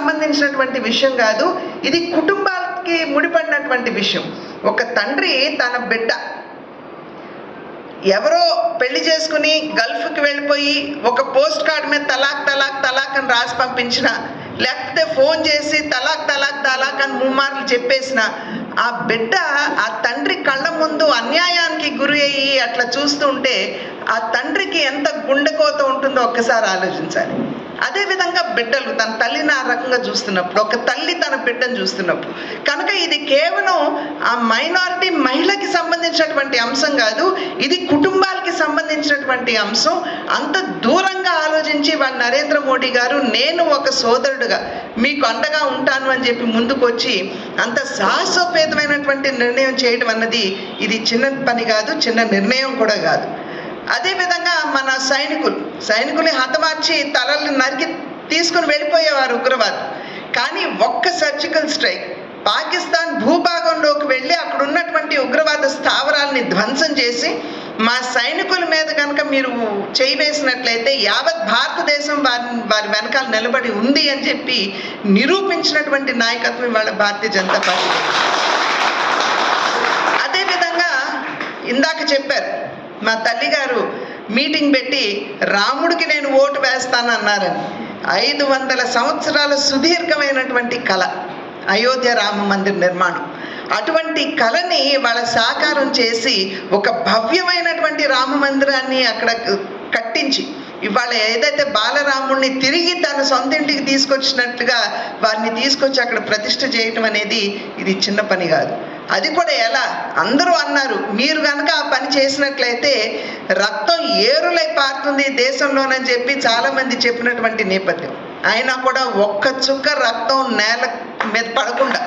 సంబంధించినటువంటి విషయం కాదు. ఇది కుటుంబాలకి ముడిపడినటువంటి విషయం. ఒక తండ్రి తన బిడ్డ ఎవరో పెళ్ళి చేసుకుని గల్ఫ్కి వెళ్ళిపోయి ఒక పోస్ట్ కార్డ్ మీద తలాక్ తలాక్ తలాక్ అని రాసి పంపించిన లేకపోతే ఫోన్ చేసి తలాక్ తలాక్ తలాక్ అని ముమ్మార్లు చెప్పేసిన ఆ బిడ్డ ఆ తండ్రి కళ్ళ ముందు అన్యాయానికి గురి అయ్యి అట్లా చూస్తుంటే ఆ తండ్రికి ఎంత గుండెకోత ఉంటుందో ఒక్కసారి ఆలోచించాలి. అదేవిధంగా బిడ్డలు తన తల్లిని ఆ రకంగా చూస్తున్నప్పుడు ఒక తల్లి తన బిడ్డను చూస్తున్నప్పుడు కనుక ఇది కేవలం ఆ మైనారిటీ మహిళకి సంబంధించినటువంటి అంశం కాదు ఇది కుటుంబాలకి సంబంధించినటువంటి అంశం. అంత దూరంగా ఆలోచించి వాళ్ళ నరేంద్ర మోడీ గారు నేను ఒక సోదరుడుగా మీకు అండగా ఉంటాను అని చెప్పి ముందుకు వచ్చి అంత సాహసోపేతమైనటువంటి నిర్ణయం చేయడం అన్నది ఇది చిన్న పని కాదు చిన్న నిర్ణయం కూడా కాదు. అదేవిధంగా మన సైనికులు సైనికుల్ని హతమార్చి తలల్ని నరికి తీసుకుని వెళ్ళిపోయేవారు ఉగ్రవాదం. కానీ ఒక్క సర్జికల్ స్ట్రైక్ పాకిస్తాన్ భూభాగంలోకి వెళ్ళి అక్కడ ఉన్నటువంటి ఉగ్రవాద స్థావరాల్ని ధ్వంసం చేసి మా సైనికుల మీద కనుక మీరు చేయి వేసినట్లయితే యావత్ భారతదేశం వారి వారి వెనకాల నిలబడి ఉంది అని చెప్పి నిరూపించినటువంటి నాయకత్వం ఇవాళ భారతీయ జనతా పార్టీ అదేవిధంగా ఇందాక చెప్పారు మా తల్లిగారు మీటింగ్ పెట్టి రాముడికి నేను ఓటు వేస్తాను అన్నారని ఐదు వందల సంవత్సరాల సుదీర్ఘమైనటువంటి కళ అయోధ్య రామ మందిర్ నిర్మాణం. అటువంటి కళని వాళ్ళ సాకారం చేసి ఒక భవ్యమైనటువంటి రామ మందిరాన్ని అక్కడ కట్టించి ఇవాళ ఏదైతే బాలరాముడిని తిరిగి తన సొంత ఇంటికి తీసుకొచ్చినట్టుగా వారిని తీసుకొచ్చి అక్కడ ప్రతిష్ఠ చేయటం అనేది ఇది చిన్న పని కాదు. అది కూడా ఎలా? అందరూ అన్నారు మీరు కనుక ఆ పని చేసినట్లయితే రక్తం ఏరులై పారుతుంది దేశంలోనని చెప్పి చాలామంది చెప్పినటువంటి నేపథ్యం. అయినా కూడా ఒక్క చుక్క రక్తం నేల మీద పడకుండా.